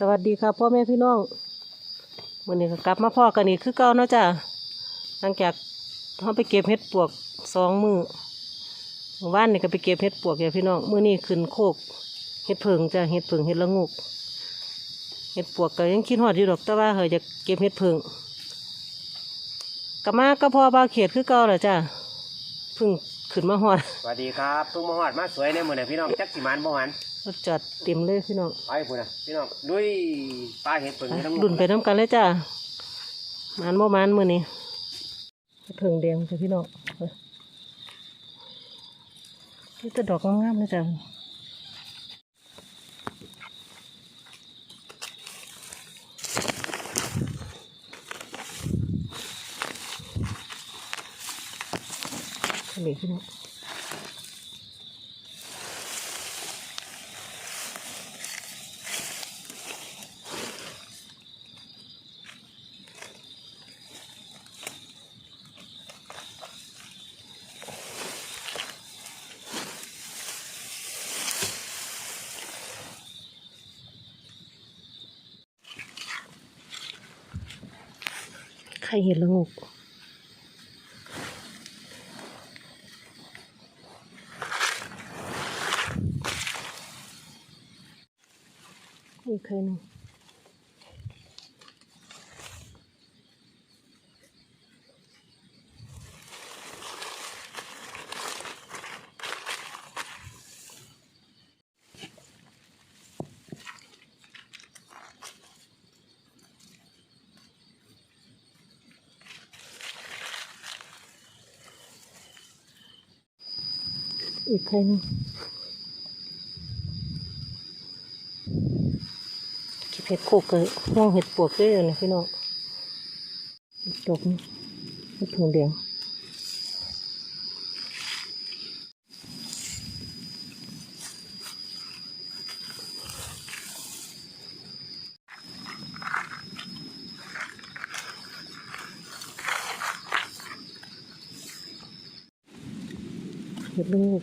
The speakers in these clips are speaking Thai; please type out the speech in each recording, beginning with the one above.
สวัสดีค่ะพ่อแม่พี่น้องวันนี้ก็กลับมาพ่อกันอีกคือเก่าเนาะจ้ะหลังจากเขาไปเก็บเห็ดปวกสองมือเมื่อวานนี่ก็ไปเก็บเห็ดปวกอย่าพี่น้องมือนี้ขึ้นโคกเห็ดเพิงจ้ะเห็ดเพิงเห็ดละงูกเห็ดปวกก็ยังคิดฮอดอยู่ดอกแต่ว่าเฮยจะเก็บเห็ดเพิงกลับมาก็พอบาเขตคือเก่าแหละจ้ะเพิ่ง ขึ้นมาฮอดสวัสดีครับตุ้งมาหอดมาสวยในมือเนี่ยพี่น้องจักสิมานบ่หวันรถจอดเต็มเลยพี่น้องไปพุ่นนะพี่น้องลุยปลาเห็ดเปิงให้ทั้งดุนไปน้ำกันเลยจ้ามันบ่มันมือนี้เพิ่งแดงจ้ะพี่น้องเอ้ยนี่แต่ดอกงามๆนะจ้ะ นี่พี่น้องใครเห็นละงก อีกใครหนึ่งอีกใครหนึ่ง เห็ดโคกเลยห่วงเห็ดปวกด้วยนะพี่น้องตกนี่ถุงเดียว เห็ดลูก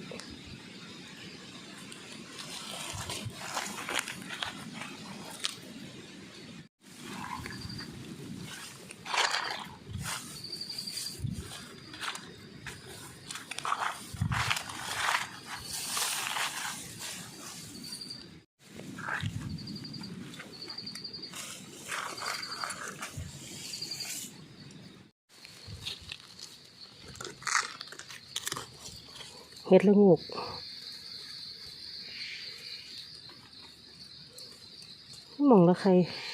เห็ดละงูกมองละใคร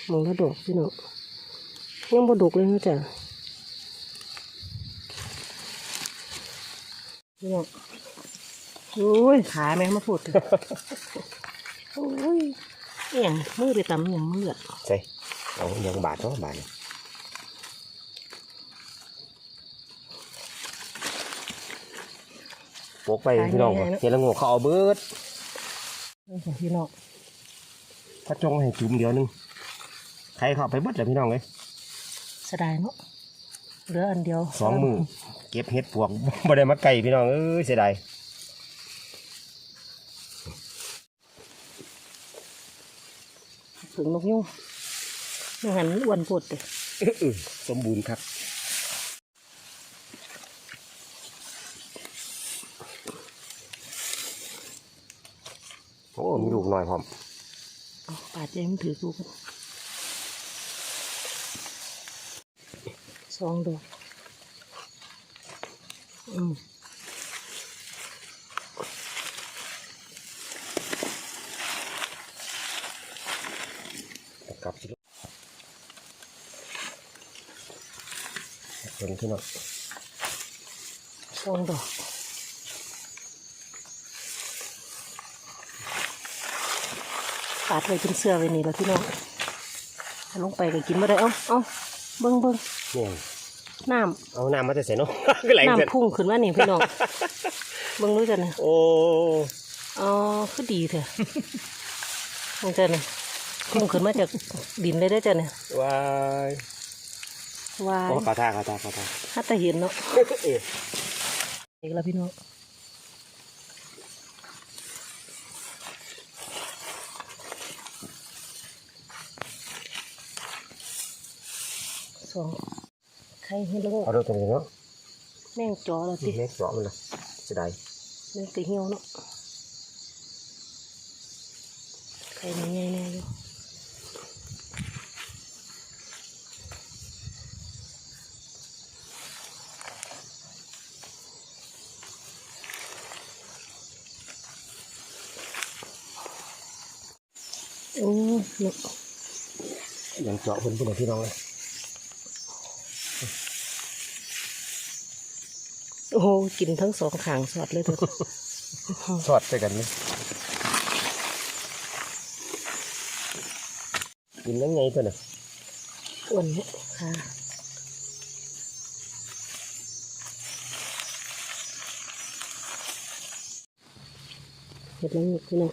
มองละดอกพี่น้องยังบ่ดกเลยนะจ๊ะพี่น้องโอ้ยขาแม่มาพูดถึงโอ้ยเอหย่างมือไปตำอหย่างมืออะใช่เอาอยังบาทเนาะบาทนี่โปกไปพี่น้องเห็ดละโงูเขาเอาเบิดนี่ของพี่น้องถ้าจงให้จุ่มเดียวหนึงใครเข้าไปเบิดเลยพี่น้องเลยเสยดายเนาะเหลืออันเดียวสองมือเก็บเห็ดปวกบ่ได้มาไก่พี่น้องเอ้ยเสียดายถึงนกยุ่งไม่หันอ้วนปวดเลยอื้อสมบูรณ์ครับโอ้มีลูก หน่อยพร้อมเอาปาดใจมันถือกูกันสองดอกอืมกลับสิลูกเป็นขึ้นเนาะสองดอก ปาดไว้เป็นเสื้อไว้นี่แล้วพี่น้องเอาลงไปก็กินไม่ได้เอ้าเอ้าเบิ้งเบิ้งเนี่ยน้เอาน้ำมาจะใส่เนาะ ก็ไหลำเสร็จน้ำพุ่งขึ้นมานี่พี่น้องเบิ้งรู้จักนะโอ้อ๋อคือดีเถอะนี่จ้ะเนี่ยพุ่งขึ้นมาจากดินเลยได้อจ้ะเนี่ยวายวายโอ้ขาตาขาตาขาตาฮัตตาเห็นเนาะ เอ๊ะอีกแล้วพี่น้อง สองไข่เห็ดละโงกเอาเรื่องตัวนี้เนาะแม่งจอแล้วติเล็กเจาะมันนะจะได้แม่งตีเหี่ยวเนาะไข่มันใหญ่แน่อยู่โอ้เนาะยังเจาะเพิ่นพุ่นนะพี่น้องเลย อ้โหกินทั้งสองขางสอดเลยตัวสอดใส่กันไหมกินยังไงตัวน่ะอ้วนเนี่ยค่ะเห็ดแล้วนี่พี่น้อง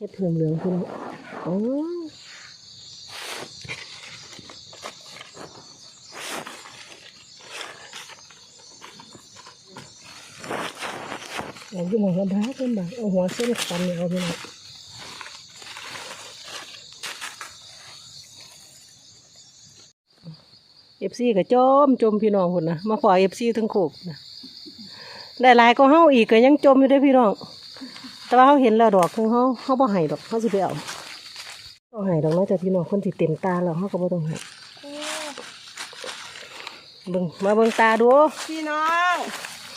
เห็ดเผืองเหลืองพี่น้อโอ้เอาอยู่หมองกระดาษเป็นแบบเอาหัวเส้นคันเนี่ยเอาพี่น้องเอฟซีก็จมจมพี่น้องคนนะมาขอยเอฟซีทั้งโขกนะได้หลายก็เฮาอีกก็ยังจมอยู่ด้วยพี่น้อง แต่ว่าเขาเห็นแล้วดอกของเขาเขาบ่ให้ดอกเขาสิไปเอาต้องให้ดอกเนาะแต่พี่น้องคนที่เต็มตาแล้วเขาก็บ่ต้องให้เบิ่งมาเบิ่งตาดูพี่น้อง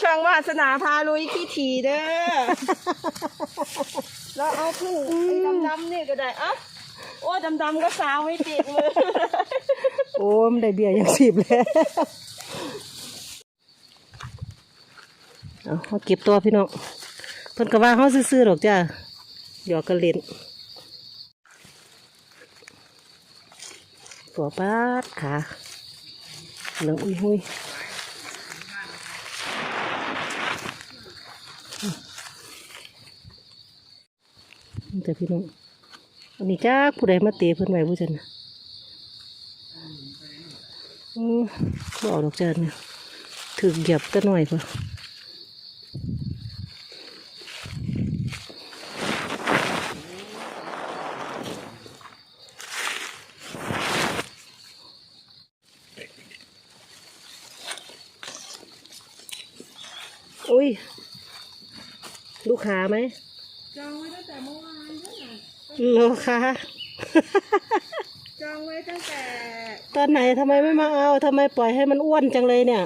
ช่างวาสนาพาลุยขี้ถีเด้อแล้วเอาพึ่งไอ้ดำๆนี่ก็ได้เอะโอ้ดำๆก็สาวไม่ติดมือโอ้ยมันได้เบียร์อย่างสิบแล้วเอาเขาเก็บตัวพี่น้องเพิ่นก็ว่าเขาซื้อๆดอกจ้าหยอกกันเล่นตัวปาดขาเหลืองอุ้ยหุยนี่แต่พี่น้องอันนี้จ้าผู้ใดมาเตะเพิ่นไว้ผู้จันะอืมบอกดอกจานเนี่ยถึกเหยียบตะหน่อยพออุ้ย ลูกค้าไหมจองไว้ตั้งแต่เมื่อวานด้วยนะลูกค้าจองไว้ตั้งแต่ ตอนไหนทำไมไม่มาเอาทำไมปล่อยให้มันอ้วนจังเลยเนี่ย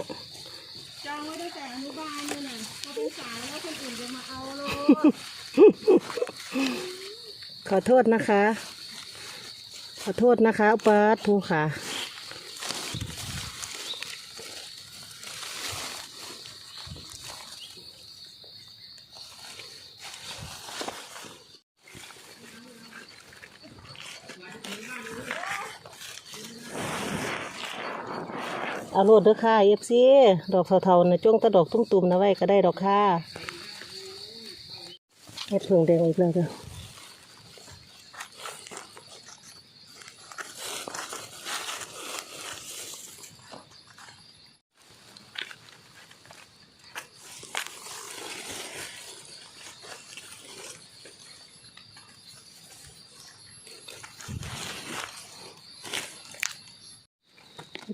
จองไว้ตั้งแต่อนุบาลเลยนะพอเป็นสาวแล้วคนอื่นจะมาเอาโลขอโทษนะคะ ขอโทษนะคะอุปาทูค่ะ เอาโลดเด้อค่ะเอฟซีดอกเทาๆนะจ้วงตะดอกตุ้มๆนะไว้ก็ได้ดอกค่ะเฮ็ดเพิ่งแดงอีกแล้วเด้อ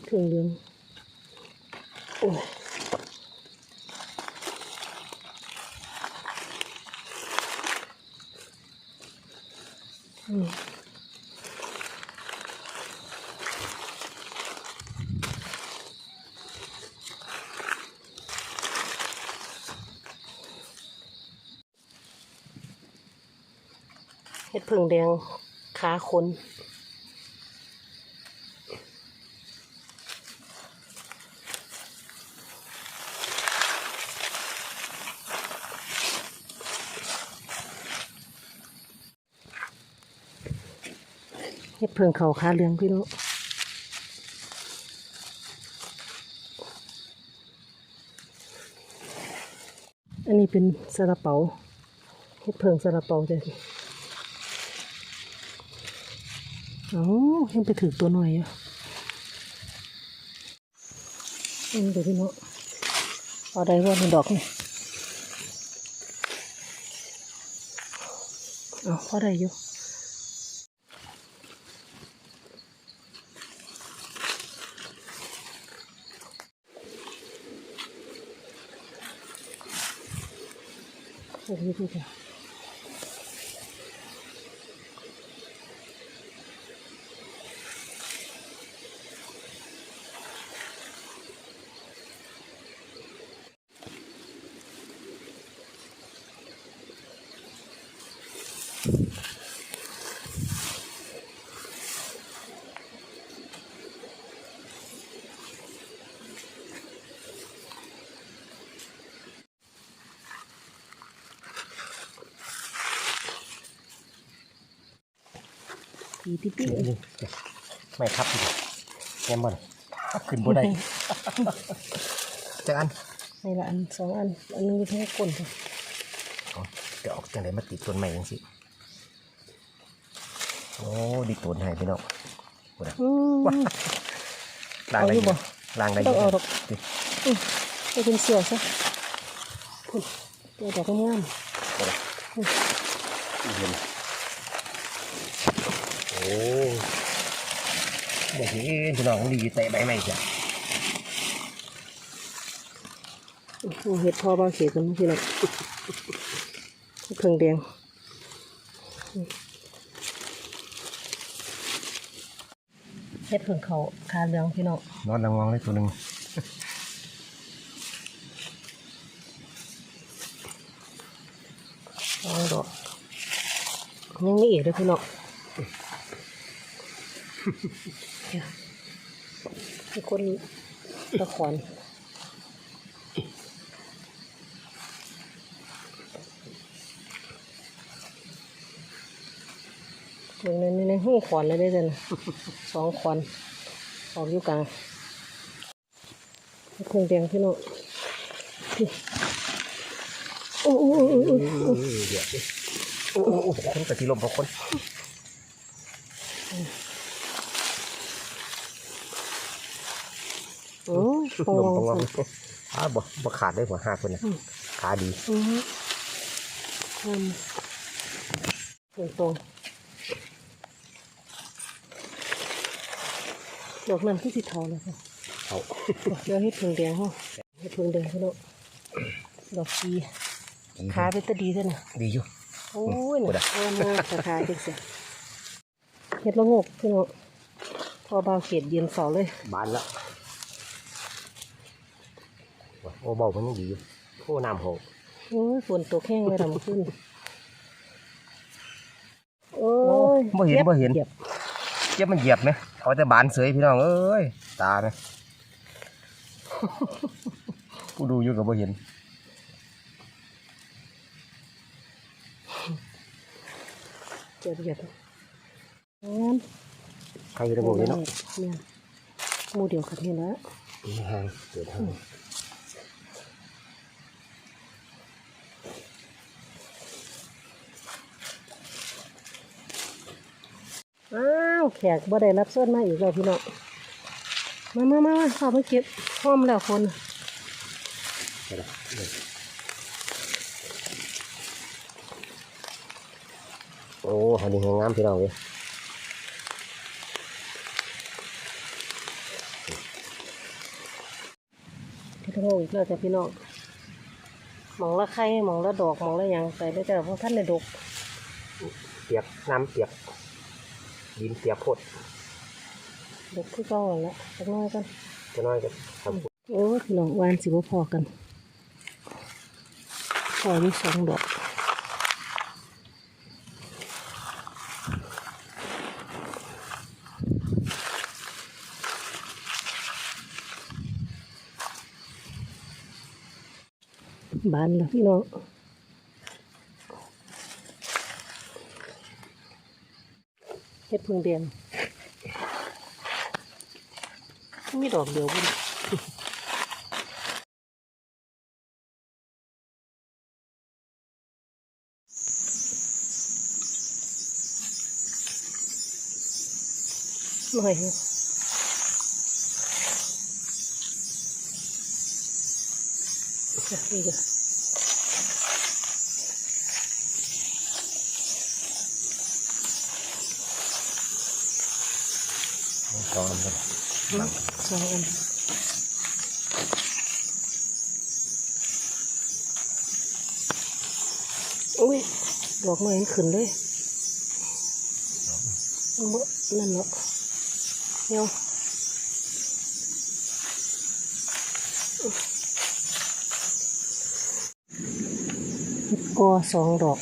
เครื่องเรืองโอ้ยอืม เห็ดผึ่งแดงขาคน เฮ็ดเพิงเขาขาเหลืองพี่น้องอันนี้เป็นซาลาเปาเฮ็ดเพิงซาลาเปาจ้ะเอ้ายังไปถือตัวหน่อยอะอันนี้เดี๋ยวพี่น้องเอาได้ว่ามีดอกนี่เอาพอได้อยู่ โอ้ยดู จ้ะปีปิ๊ปิ๊นี่ไม่ครับแง่มบ่นขึ้นบ่ได้จักอันนี่ละอันสองอัน อันหนึงอยู่ที่ให้ก้นจ้ะเอาเดี๋ยวออกจังไดมาติดต้นใหม่จังสิโอ้ดิต้นให้พี่น้องบ่ได้อืมล้างได้เอาอยู่บ่ล้างได้ต้องเอาดอกดิไปเป็นเสี่ยวซะพุ่นเดี๋ยวดอกงามบ่ได้เห็น โอ้บ่เห็นพี่น้องมันดีอยู่แต่ใบไม้จ้ะโอ้โหเห็ดพอบางเขตกันพี่น้องเครื่องแดงเห็ดเพิ่งเขาคาเหลืองพี่น้องนอนระวังเลยตัวหนึงลองดอกยังมีอีกเลยพี่น้อง เดี๋ยวมีคนตะขอนเบิ่งในนี้ในหูขอนเลยได้จ้ะนะสองขอนออกอยู่กลางเครื่องแดงพี่น้องพี่โอ้โอ้โอ้โอ้โอ้โอ้โอ้โอ้คนกะทิลมพอคน โอ้ยลฟองมพอสั่นอ้าบ่บ่ขาดได้หัวห้าคนนะขาดีอือฮึอืมตรงตรงๆดอกนั้นคือสีเทาเลยค่ะเอาเดี๋ยวให้เพิงแดงห้องให้เพิงแดงพี่น้องดอกชีขาเป็นตะดีด้วยนะดีอยู่โอ้ยพูดนะอะโอ้ยมากระทายจังสิเห็ดละงกพี่น้องพอบาวเขียดเดียนเสาเลยบานแล้ว โอ้เบามันยังดีอยู่โอ้น้ำหงโอ้ยฝนตกแห้งเลยดำขึ้นโอ้ยบ่เห็นบ่เห็นเหยียบเจ็บมันเหยียบไหมเอาแต่บานเสยพี่น้องเอ้ย ตาไหมผู้ดูอยู่กับบ่เห็นเหยียบเหยียบงั้นใครจะบอกเลยเนาะเนี่ยหมูเดียวกันนี่ละห่างเกิดห่าง อ้าวแขกบ่ได้รับเชิญมาอีกแล้วพี่น้องมามามามาเข้ามาเก็บพร้อมแล้วคนเดี๋ยวนะเดี๋ยวโอ้อันนี้งามพี่น้องเลยที่ทั้งโลกอีกแล้วจ้ะพี่น้องหมองละไข่หมองละดอกหมองละหยังใส่ได้จ้ะเพราะท่านในดก เปียกน้ำเปียก ดินเปียกโพดดกคือเก่าแล้วสักหน้อยกันจะน้อยกันครับโอ้ยพี่น้องวานสิบ่พอกันพออยู่สองดอกบานแล้วพี่น้อง เฮ็ดพึ่งแดงมีดอกเดียวบุญหน่อยอีก สองอันกันสองอันอุ้ยดอกไม้ขึ้นเลยบ่นั่นเนาะเนาะก็สองดอก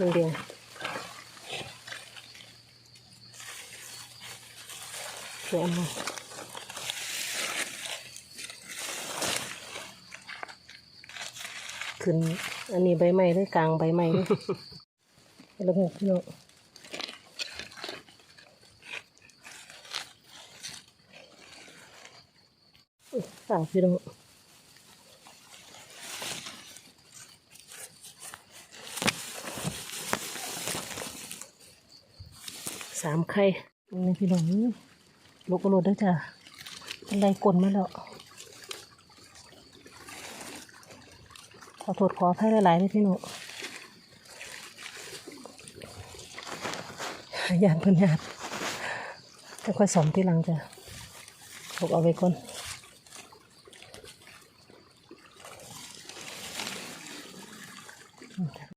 เพิ่งเดียวเขียนมาขึ้น อันนี้ใบไม้เลยกลางใบไม้เลยแล้วหกพี่น้องสาวพี่น้อง สามไข่นี่พี่น้องนี่ลูกกระโดดได้จ้ะเป็นไรกลนมาแล้วขอโทษขออภัยหลายๆเลยพี่น้องยานเพิ่นยานจะค่อยสอมที่หลังจ้ะถูกเอาไว้ก่อน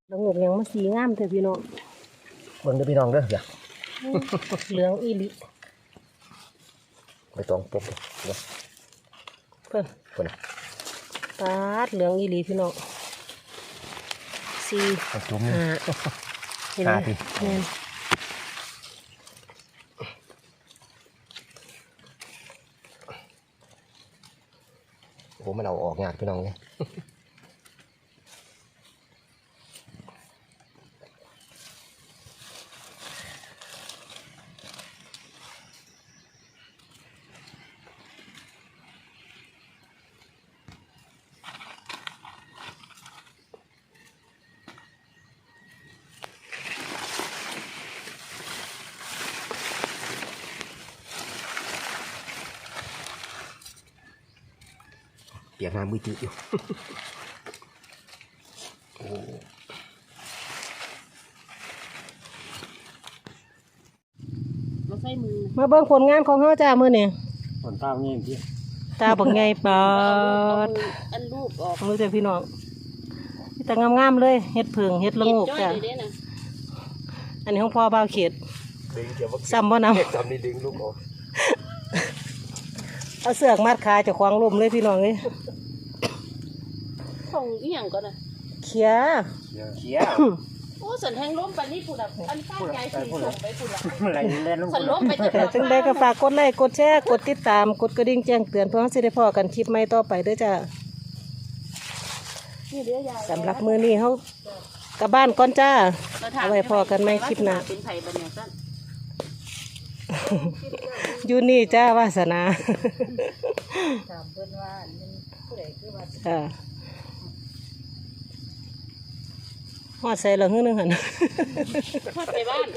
แล้วงกยังมาสีงามแต่พี่น้องเบิ่งเด้อพี่น้องเด้ออย่า เหลืองอีหลิไปตองปุ๊บเด้อเพิ่นคนน่ะปาดเหลืองอีหลีพี่น้องสี่เอาจุ่มนี่ห้าเห็นไหมห้าดิแม่นโอ้มันเอาออกยากพี่น้องเนี่ย ปียกน้ำมือจืดอยู่โอ้มาใส่มือมาเบิ่งผลงานของเฮาจ้ามื้อนี้ผลตามนี่พี่ตาบักใหญ่ปาดอันรูปออกรู้จักพี่น้องมีแต่งามๆเลยเฮ็ดผึ่งเฮ็ดละโงกจ้จ้ะอยเด้นะอันนี้ของพ่อบ่าวเขตดึงเกี่ยวกับซ้ำบ่นำเด็กจำนี่ดึงลูกออกเอาเสือกมัดขาเจะควางลมเลยพี่น้องเอ้ย ของอีหยังก่อนนะเขียเขี้ยโอ้สันแทงล้มไปนี่พูดอะอันป้ายายสีส่งไปพูดอะไหลเล่นลงสันล้มไปจะแต่จังใดก็ฝากกดไลค์กดแชร์กดติดตามกดกระดิ่งแจ้งเตือนเพื่อสิได้พอกันคลิปใหม่ต่อไปเด้อจ้านี่เดี๋ยวยายสำหรับมื้อนี้เฮากลับบ้านก่อนจ้า เอาไว้พอกันไหมคลิปหน้า เป็นไผ่บันเนี่ยสั้นอยู่นี่จ้าวาสนา ถามเพิ่นว่ามันผู้ใดคือว่าจ้า ฮอดใส่ละหึ่งหนึงหั่นพอดไปบ้าน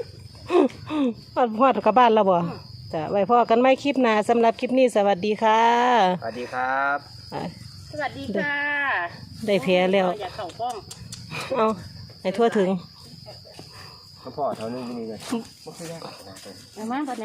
ฮอดฮอดกลับบ้านแล้วบ่จ้ะไว้พอกันไม่คลิปหน้าสำหรับคลิปนี้สวัสดีค่ะสวัสดีครับ อะสวัสดีค่ะได้แพ้แล้ว อยากเข้ากล้อง เอาให้ทั่วถึง พ่อเท่านึงนี่เลย เอามาบัดเนี่ย